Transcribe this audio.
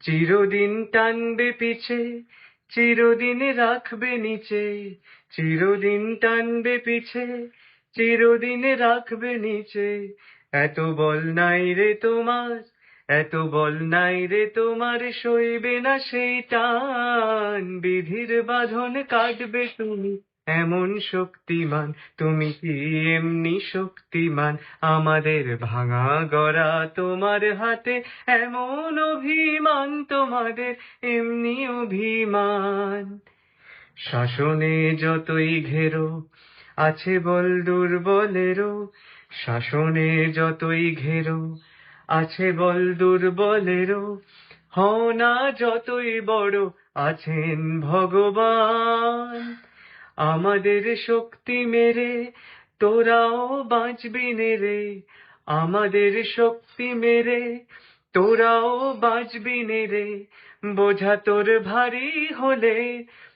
চিরদিন টানবে পিছে, চিরদিন রাখবে নিচে, চিরদিন টানবে পিছে, চিরদিন রাখবে নিচে। এত বল নাই রে তোমার, এত বল নাই রে তোমার, সইবে না সেই টান। বিধির বাঁধন কাটবে তুমি। এমন শক্তিমান, তুমি কি এমনি শক্তিমান? আমাদের ভাঙা গড়া তোমার হাতে, এমন অভিমান তোমাদের, এমনি অভিমান। শাসনে যতই ঘেরো, আছে বল দুর্বলেরও। শাসনে যতই ঘেরো, আছে বল দুর্বলেরও। হও না যতই বড়, আছেন ভগবান। আমাদের শক্তি মেরে, তোরাও বাঁচবি নে রে। আমাদের শক্তি মেরে, তোরাও বাঁচবি নে রে। বোঝা তোর ভারী হলে